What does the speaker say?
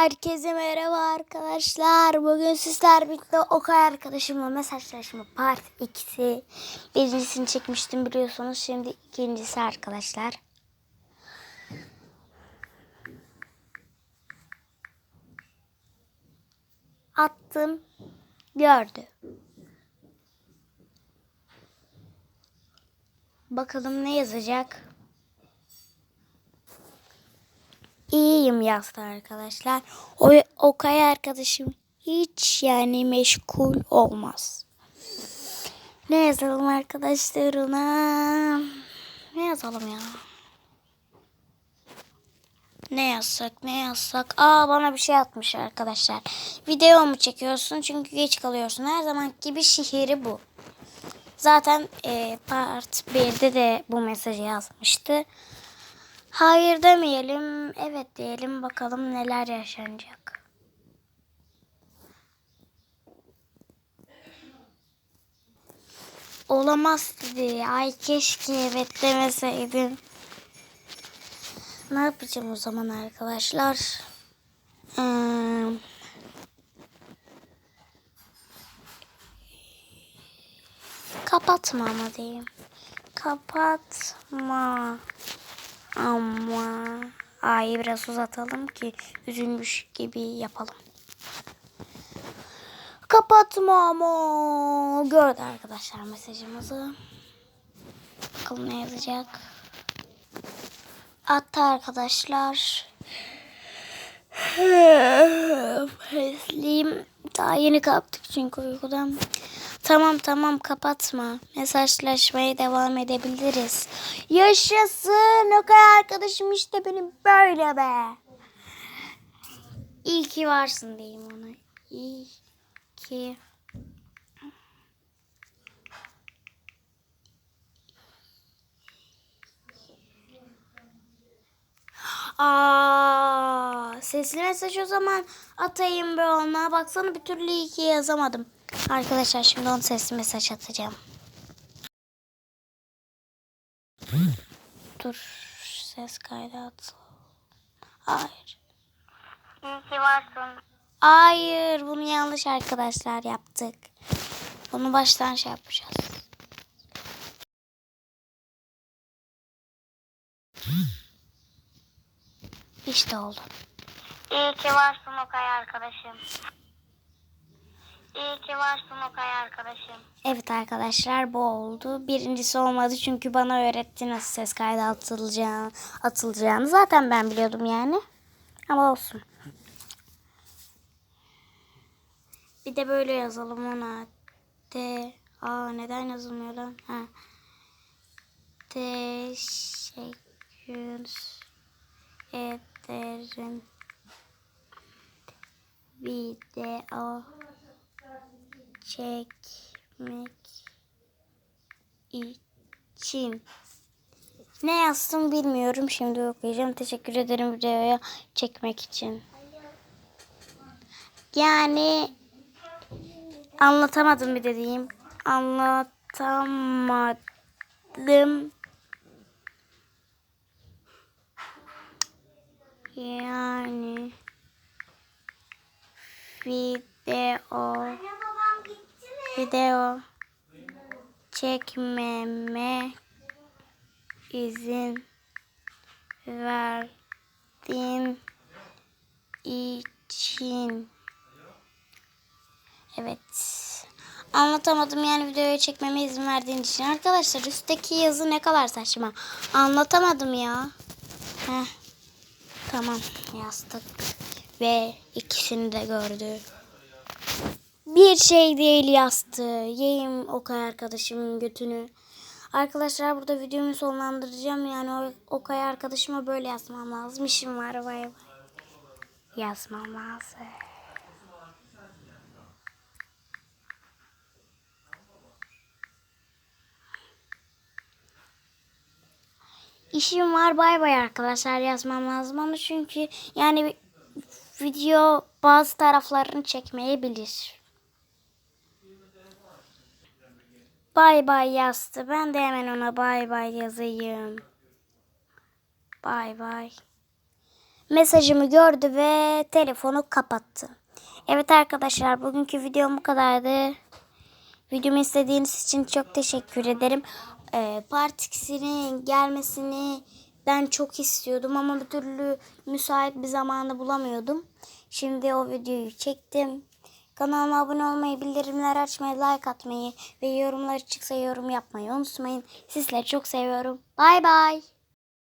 Herkese merhaba arkadaşlar. Bugün sizler birlikte Okay arkadaşımla mesajlaşma part 2'si. Birincisini çekmiştim biliyorsunuz. Şimdi ikincisi arkadaşlar. Attım. Gördü. Bakalım ne yazacak. İyiyim yazdı arkadaşlar. O Okay arkadaşım hiç yani meşgul olmaz. Ne yazalım arkadaşlar ona? Ne yazalım ya? Ne yazsak ne yazsak? Aa bana bir şey atmış arkadaşlar. Video mu çekiyorsun çünkü geç kalıyorsun. Her zaman gibi şihri bu. Zaten e, part 1'de de bu mesajı yazmıştı. Hayır demeyelim, evet diyelim bakalım neler yaşanacak. Olamaz dedi. Ay keşke evet demeseydim. Ne yapacağım o zaman arkadaşlar? Hmm. Kapatma ama diyeyim. Kapatma. Ama A'yı biraz uzatalım ki üzülmüş gibi yapalım. Kapatma ama. Gördü arkadaşlar mesajımızı. Bakalım ne yazacak. Attı arkadaşlar. Fesliyim. Daha yeni kalktık çünkü uykudan. Tamam tamam kapatma. Mesajlaşmaya devam edebiliriz. Yaşasın. O kadar arkadaşım işte benim böyle be. İyi ki varsın diyeyim ona. İyi ki. Aa, sesli mesaj o zaman atayım be ona. Baksana bir türlü iyi ki yazamadım. Arkadaşlar şimdi onu sesli mesaj atacağım. Dur ses kaydı at. Hayır. İyi ki varsın. Hayır bunu yanlış arkadaşlar yaptık. Bunu baştan şey yapacağız. İşte oldu. İyi ki varsın Okay arkadaşım. İyi ki varsın Okay arkadaşım. Evet arkadaşlar bu oldu. Birincisi olmadı çünkü bana öğretti nasıl ses kaydı atılacağını, atılacağını. Zaten ben biliyordum yani. Ama olsun. Bir de böyle yazalım ona. T Aa neden yazılmıyor lan? Ha. Teşekkür ederim. Video çekmek için. Ne yazdım bilmiyorum. Şimdi okuyacağım. Teşekkür ederim videoya çekmek için. Yani anlatamadım bir de diyeyim. Anlatamadım. Yani video video çekmeme izin verdiğin için. Evet. Anlatamadım yani videoyu çekmeme izin verdiğin için. Arkadaşlar üstteki yazı ne kadar saçma. Anlatamadım ya. Heh. tamam yazdık ve ikisini de gördü bir şey değil yastı. Yiyeyim Okay arkadaşımın götünü. Arkadaşlar burada videomu sonlandıracağım. Yani Okay arkadaşıma böyle yazmam lazım. İşim var vay vay. Yazmam lazım. İşim var bay bay arkadaşlar yazmam lazım onu çünkü yani video bazı taraflarını çekmeyebilir. Bay bay yazdı. Ben de hemen ona bay bay yazayım. Bay bay. mesajımı gördü ve telefonu kapattı. Evet arkadaşlar bugünkü videom bu kadardı. Videomu izlediğiniz için çok teşekkür ederim. Ee, Part 2'sinin gelmesini ben çok istiyordum ama bir türlü müsait bir zamanı bulamıyordum. Şimdi o videoyu çektim. Kanalıma abone olmayı, bildirimler açmayı, like atmayı ve yorumlar çıksa yorum yapmayı unutmayın. Sizleri çok seviyorum. Bay bay.